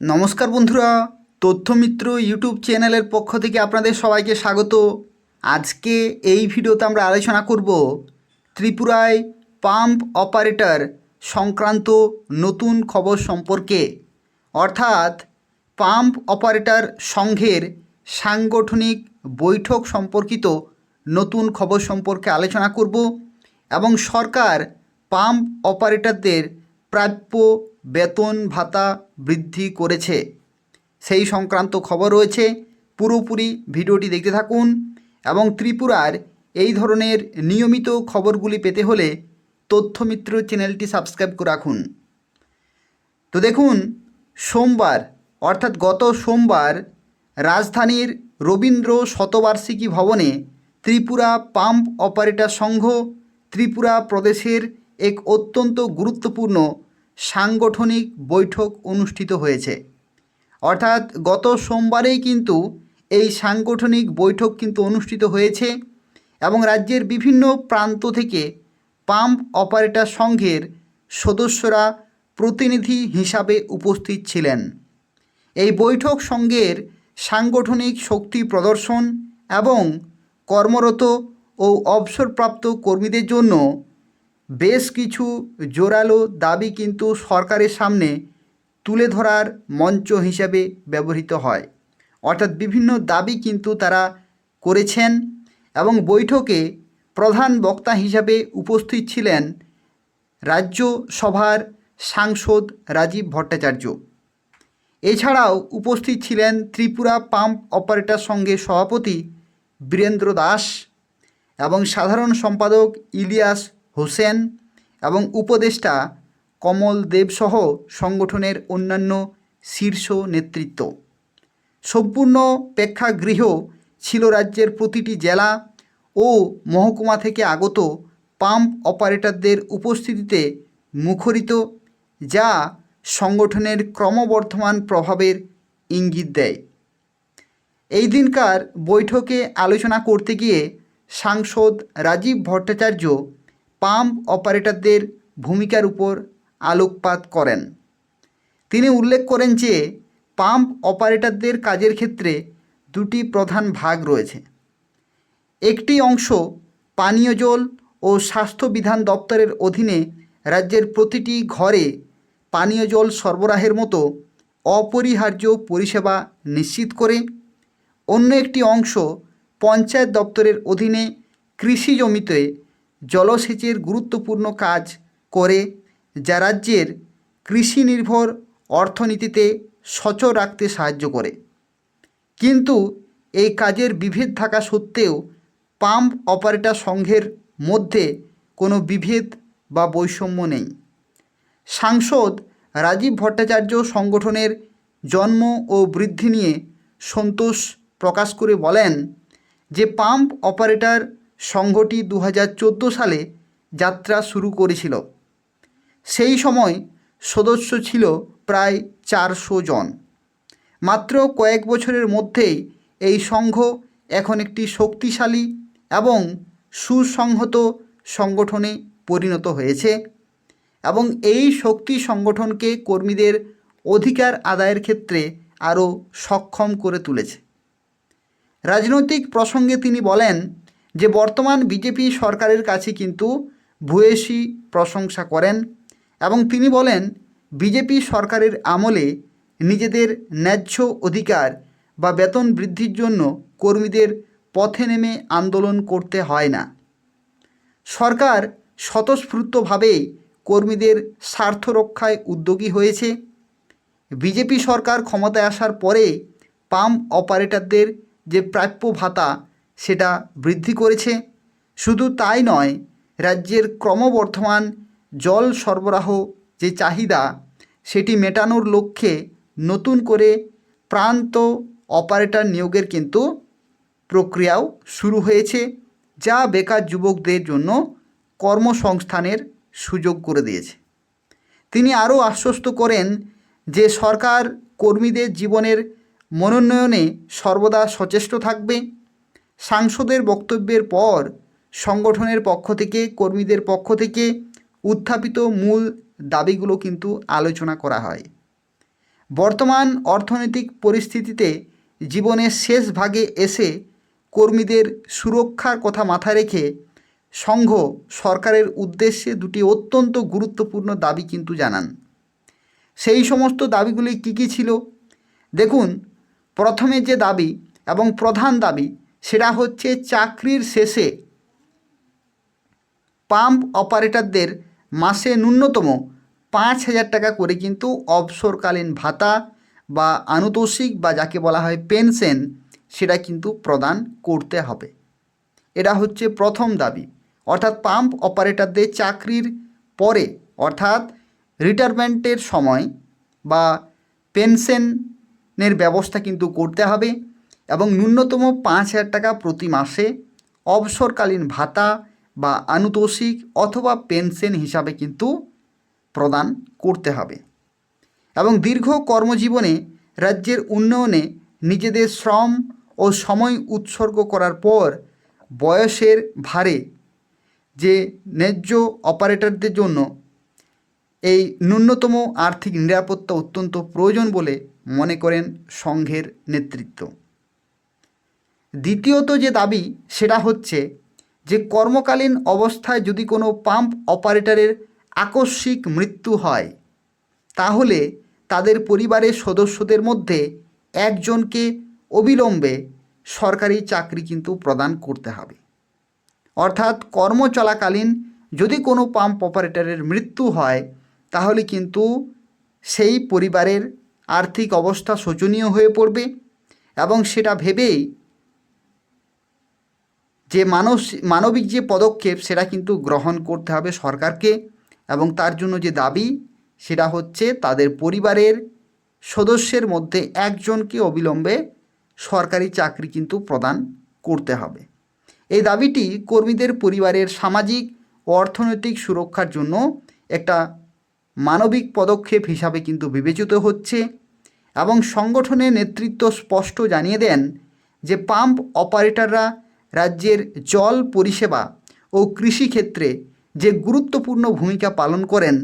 নমস্কার বন্ধুরা, তথ্যমিত্র ইউটিউব চ্যানেলের পক্ষ থেকে আপনাদের সবাইকে স্বাগত। আজকে এই ভিডিওতে আমরা আলোচনা করব ত্রিপুরায় পাম্প অপারেটর সংক্রান্ত নতুন খবর সম্পর্কে। অর্থাৎ পাম্প অপারেটর সংঘের সাংগঠনিক বৈঠক সম্পর্কিত নতুন খবর সম্পর্কে আলোচনা করব এবং সরকার পাম্প অপারেটরদের প্রাপ্য বেতন ভাতা বৃদ্ধি করেছে। সেই সংক্রান্ত খবর রয়েছে। পুরোপুরি ভিডিওটি দেখতে থাকুন এবং ত্রিপুরার এই ধরনের নিয়মিত খবরগুলি পেতে হলে তথ্যমিত্র চ্যানেলটি সাবস্ক্রাইব করে রাখুন। তো দেখুন, সোমবার, অর্থাৎ গত সোমবার রাজধানীর রবীন্দ্র শতবার্ষিকী ভবনে ত্রিপুরা পাম্প অপারেটর সংঘ ত্রিপুরা প্রদেশের এক অত্যন্ত গুরুত্বপূর্ণ সাংগঠনিক বৈঠক অনুষ্ঠিত হয়েছে। অর্থাৎ গত সোমবারেই কিন্তু এই সাংগঠনিক বৈঠক কিন্তু অনুষ্ঠিত হয়েছে এবং রাজ্যের বিভিন্ন প্রান্ত থেকে পাম্প অপারেটর সংঘের সদস্যরা প্রতিনিধি হিসাবে উপস্থিত ছিলেন। এই বৈঠক সংঘের সাংগঠনিক শক্তি প্রদর্শন এবং কর্মরত ও অবসরপ্রাপ্ত কর্মীদের জন্য বেশ কিছু জোরালো দাবি কিন্তু সরকারের সামনে তুলে ধরার মঞ্চ হিসাবে ব্যবহৃত হয়। অর্থাৎ বিভিন্ন দাবি কিন্তু তারা করেছেন এবং বৈঠকে প্রধান বক্তা হিসাবে উপস্থিত ছিলেন রাজ্যসভার সাংসদ রাজীব ভট্টাচার্য। এছাড়াও উপস্থিত ছিলেন ত্রিপুরা পাম্প অপারেটর সঙ্গে সভাপতি বীরেন্দ্র দাস এবং সাধারণ সম্পাদক ইলিয়াস হোসেন এবং উপদেষ্টা কমল দেবসহ সংগঠনের অন্যান্য শীর্ষ নেতৃত্ব। সম্পূর্ণ প্রেক্ষাগৃহ ছিল রাজ্যের প্রতিটি জেলা ও মহকুমা থেকে আগত পাম্প অপারেটরদের উপস্থিতিতে মুখরিত, যা সংগঠনের ক্রমবর্ধমান প্রভাবের ইঙ্গিত দেয়। এই দিনকার বৈঠকে আলোচনা করতে গিয়ে সাংসদ রাজীব ভট্টাচার্য পাম্প অপারেটরদের ভূমিকার উপর আলোকপাত করেন। তিনি উল্লেখ করেন যে, পাম্প অপারেটরদের কাজের ক্ষেত্রে দুটি প্রধান ভাগ রয়েছে। একটি অংশ পানীয় জল ও স্বাস্থ্য বিধান দপ্তরের অধীনে রাজ্যের প্রতিটি ঘরে পানীয় জল সরবরাহের মতো অপরিহার্য পরিষেবা নিশ্চিত করে। অন্য একটি অংশ পঞ্চায়েত দপ্তরের অধীনে কৃষি জমিতে জলসেচের গুরুত্বপূর্ণ কাজ করে, যা রাজ্যের কৃষি নির্ভর অর্থনীতিতে সচল রাখতে সাহায্য করে। কিন্তু এই কাজের বিভেদ থাকা সত্ত্বেও পাম্প অপারেটর সংঘের মধ্যে কোনো বিভেদ বা বৈষম্য নেই। সাংসদ রাজীব ভট্টাচার্য সংগঠনের জন্ম ও বৃদ্ধি নিয়ে সন্তোষ প্রকাশ করে বলেন যে পাম্প অপারেটর সংঘটি দু হাজার চোদ্দ সালে যাত্রা শুরু করেছিল। সেই সময় সদস্য ছিল প্রায় চারশো জন। মাত্র কয়েক বছরের মধ্যেই এই সংঘ এখন একটি শক্তিশালী এবং সুসংহত সংগঠনে পরিণত হয়েছে এবং এই শক্তি সংগঠনকে কর্মীদের অধিকার আদায়ের ক্ষেত্রে আরও সক্ষম করে তুলেছে। রাজনৈতিক প্রসঙ্গে তিনি বলেন যে বর্তমান বিজেপি সরকারের কাছে কিন্তু ভূয়সী প্রশংসা করেন এবং তিনি বলেন, বিজেপি সরকারের আমলে নিজেদের ন্যায্য অধিকার বা বেতন বৃদ্ধির জন্য কর্মীদের পথে নেমে আন্দোলন করতে হয় না। সরকার স্বতঃস্ফূর্তভাবেই কর্মীদের স্বার্থ রক্ষায় উদ্যোগী হয়েছে। বিজেপি সরকার ক্ষমতায় আসার পরে পাম্প অপারেটরদের যে প্রাপ্য ভাতা সেটা বৃদ্ধি করেছে। শুধু তাই নয়, রাজ্যের ক্রমবর্ধমান জল সরবরাহ যে চাহিদা, সেটি মেটানোর লক্ষ্যে নতুন করে প্রান্ত অপারেটর নিয়োগের কিন্তু প্রক্রিয়াও শুরু হয়েছে, যা বেকার যুবকদের জন্য কর্মসংস্থানের সুযোগ করে দিয়েছে। তিনি আরও আশ্বস্ত করেন যে সরকার কর্মীদের জীবনের মনোন্নয়নে সর্বদা সচেষ্ট থাকবে। সাংসদের বক্তব্যের পর সংগঠনের পক্ষ থেকে, কর্মীদের পক্ষ থেকে উত্থাপিত মূল দাবিগুলো কিন্তু আলোচনা করা হয়। বর্তমান অর্থনৈতিক পরিস্থিতিতে জীবনের শেষ ভাগে এসে কর্মীদের সুরক্ষার কথা মাথায় রেখে সংঘ সরকারের উদ্দেশ্যে দুটি অত্যন্ত গুরুত্বপূর্ণ দাবি কিন্তু জানান। সেই সমস্ত দাবিগুলি কী কী ছিল? দেখুন, প্রথমে যে দাবি এবং প্রধান দাবি সেটা হচ্ছে চাকরির শেষে পাম্প অপারেটরদের মাসে ন্যূনতম পাঁচ হাজার টাকা করে কিন্তু অবসরকালীন ভাতা বা আনুতোষিক বা যাকে বলা হয় পেনশন সেটা কিন্তু প্রদান করতে হবে। এটা হচ্ছে প্রথম দাবি। অর্থাৎ পাম্প অপারেটরদের চাকরির পরে, অর্থাৎ রিটায়ারমেন্টের সময় বা পেনশনের ব্যবস্থা কিন্তু করতে হবে। এবং ন্যূনতম পাঁচ হাজার টাকা প্রতি মাসে অবসরকালীন ভাতা বা আনুতোষিক অথবা পেনশন হিসাবে কিন্তু প্রদান করতে হবে। এবং দীর্ঘ কর্মজীবনে রাজ্যের উন্নয়নে নিজেদের শ্রম ও সময় উৎসর্গ করার পর বয়সের ভারে যে ন্যায্য অপারেটরদের জন্য এই ন্যূনতম আর্থিক নিরাপত্তা অত্যন্ত প্রয়োজন বলে মনে করেন সংঘের নেতৃত্ব। দ্বিতীয়ত যে দাবি, সেটা হচ্ছে যে কর্মকালীন অবস্থায় যদি কোনো পাম্প অপারেটরের আকস্মিক মৃত্যু হয়, তাহলে তাদের পরিবারের সদস্যদের মধ্যে একজনকে অবিলম্বে সরকারি চাকরি কিন্তু প্রদান করতে হবে। অর্থাৎ কর্ম চলাকালীন যদি কোনো পাম্প অপারেটরের মৃত্যু হয়, তাহলে কিন্তু সেই পরিবারের আর্থিক অবস্থা শোচনীয় হয়ে পড়বে এবং সেটা ভেবেই যে মানস মানবিক যে পদক্ষেপ, সেটা কিন্তু গ্রহণ করতে হবে সরকারকে এবং তার জন্য যে দাবি, সেটা হচ্ছে তাদের পরিবারের সদস্যের মধ্যে একজনকে অবিলম্বে সরকারি চাকরি কিন্তু প্রদান করতে হবে। এই দাবিটি কর্মীদের পরিবারের সামাজিক ও অর্থনৈতিক সুরক্ষার জন্য একটা মানবিক পদক্ষেপ হিসাবে কিন্তু বিবেচিত হচ্ছে এবং সংগঠনের নেতৃত্ব স্পষ্ট জানিয়ে দেন যে পাম্প অপারেটররা রাজ্যের জল পরিষেবা ও কৃষিক্ষেত্রে যে গুরুত্বপূর্ণ ভূমিকা পালন করেন,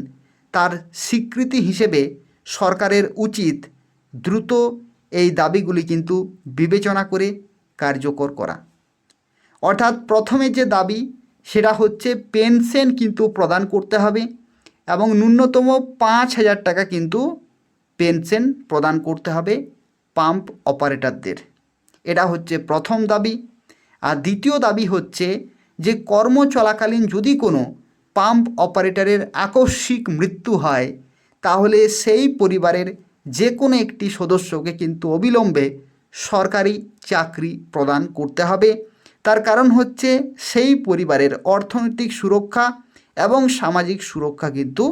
তার স্বীকৃতি হিসেবে সরকারের উচিত দ্রুত এই দাবিগুলি কিন্তু বিবেচনা করে কার্যকর করা। অর্থাৎ প্রথমে যে দাবি, সেটা হচ্ছে পেনশন কিন্তু প্রদান করতে হবে এবং ন্যূনতম পাঁচ হাজার টাকা কিন্তু পেনশন প্রদান করতে হবে পাম্প অপারেটরদের। এটা হচ্ছে প্রথম দাবি। আর দ্বিতীয় দাবি হচ্ছে যে কর্ম চলাকালীন যদি কোনো পাম্প অপারেটরের আকস্মিক মৃত্যু হয়, তাহলে সেই পরিবারের যে কোনো একটি সদস্যকে কিন্তু অবিলম্বে সরকারি চাকরি প্রদান করতে হবে। তার কারণ হচ্ছে সেই পরিবারের অর্থনৈতিক সুরক্ষা এবং সামাজিক সুরক্ষা কিন্তু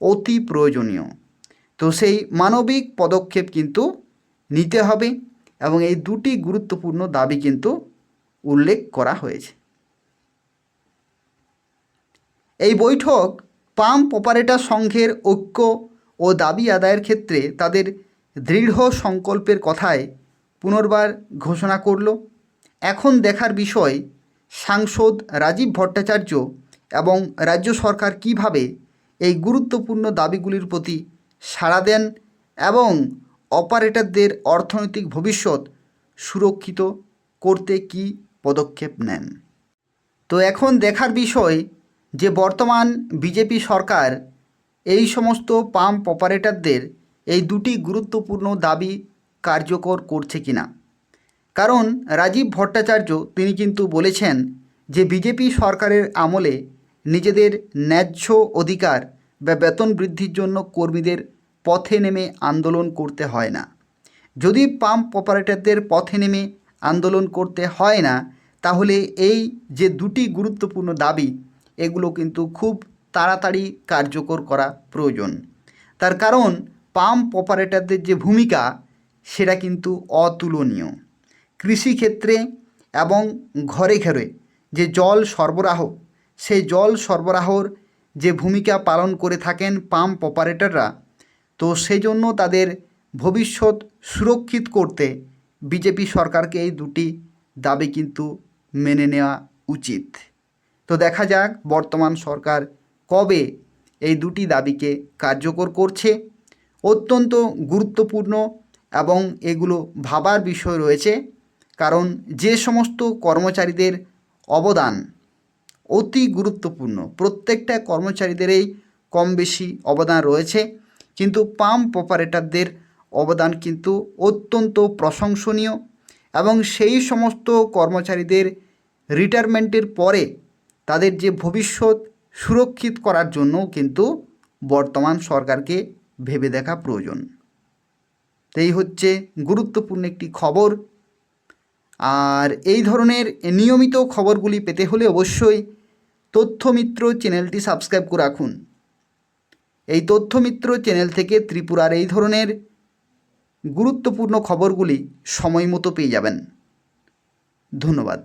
অতি প্রয়োজনীয়। তো সেই মানবিক পদক্ষেপ কিন্তু নিতে হবে এবং এই দুটি গুরুত্বপূর্ণ দাবি কিন্তু উল্লেখ করা হয়েছে। এই বৈঠক পাম্প অপারেটর সংঘের ঐক্য ও দাবি আদায়ের ক্ষেত্রে তাদের দৃঢ় সংকল্পের কথায় পুনর্বার ঘোষণা করল। এখন দেখার বিষয়, সাংসদ রাজীব ভট্টাচার্য এবং রাজ্য সরকার কীভাবে এই গুরুত্বপূর্ণ দাবিগুলির প্রতি সাড়া দেন এবং অপারেটরদের অর্থনৈতিক ভবিষ্যৎ সুরক্ষিত করতে কি পদক্ষেপ নেন। তো এখন দেখার বিষয় যে বর্তমান বিজেপি সরকার এই সমস্ত পাম্প অপারেটরদের এই দুটি গুরুত্বপূর্ণ দাবি কার্যকর করছে কিনা। কারণ রাজীব ভট্টাচার্য তিনি কিন্তু বলেছেন যে বিজেপি সরকারের আমলে নিজেদের ন্যায্য অধিকার বা বেতন বৃদ্ধির জন্য কর্মীদের পথে নেমে আন্দোলন করতে হয় না। যদি পাম্প অপারেটরদের পথে নেমে আন্দোলন করতে হয় না তাহলে এই যে দুটি গুরুত্বপূর্ণ দাবি, এগুলো কিন্তু খুব তাড়াতাড়ি কার্যকর করা প্রয়োজন। তার কারণ পাম্প অপারেটরদের যে ভূমিকা, সেটা কিন্তু অতুলনীয়। কৃষিক্ষেত্রে এবং ঘরে ঘরে যে জল সরবরাহ, সেই জল সরবরাহর যে ভূমিকা পালন করে থাকেন পাম্প অপারেটররা, তো সেই জন্য তাদের ভবিষ্যৎ সুরক্ষিত করতে বিজেপি সরকারকে এই দুটি দাবি কিন্তু মেনে নেওয়া উচিত। তো দেখা যাক বর্তমান সরকার কবে এই দুটি দাবিকে কার্যকর করছে। অত্যন্ত গুরুত্বপূর্ণ এবং এগুলো ভাবার বিষয় রয়েছে, কারণ যে সমস্ত কর্মচারীদের অবদান অতি গুরুত্বপূর্ণ। প্রত্যেকটা কর্মচারীদেরই কম বেশি অবদান রয়েছে, কিন্তু পাম্প অপারেটরদের অবদান কিন্তু অত্যন্ত প্রশংসনীয় এবং সেই সমস্ত কর্মচারীদের রিটায়ারমেন্টের পরে তাদের যে ভবিষ্যৎ সুরক্ষিত করার জন্য কিন্তু বর্তমান সরকারকে ভেবে দেখা প্রয়োজন। এই হচ্ছে গুরুত্বপূর্ণ একটি খবর। আর এই ধরনের নিয়মিত খবরগুলি পেতে হলে অবশ্যই তথ্যমিত্র চ্যানেলটি সাবস্ক্রাইব করে রাখুন। এই তথ্যমিত্র চ্যানেল থেকে ত্রিপুরার এই ধরনের গুরুত্বপূর্ণ খবরগুলি সময় মতো পেয়ে যাবেন। ধন্যবাদ।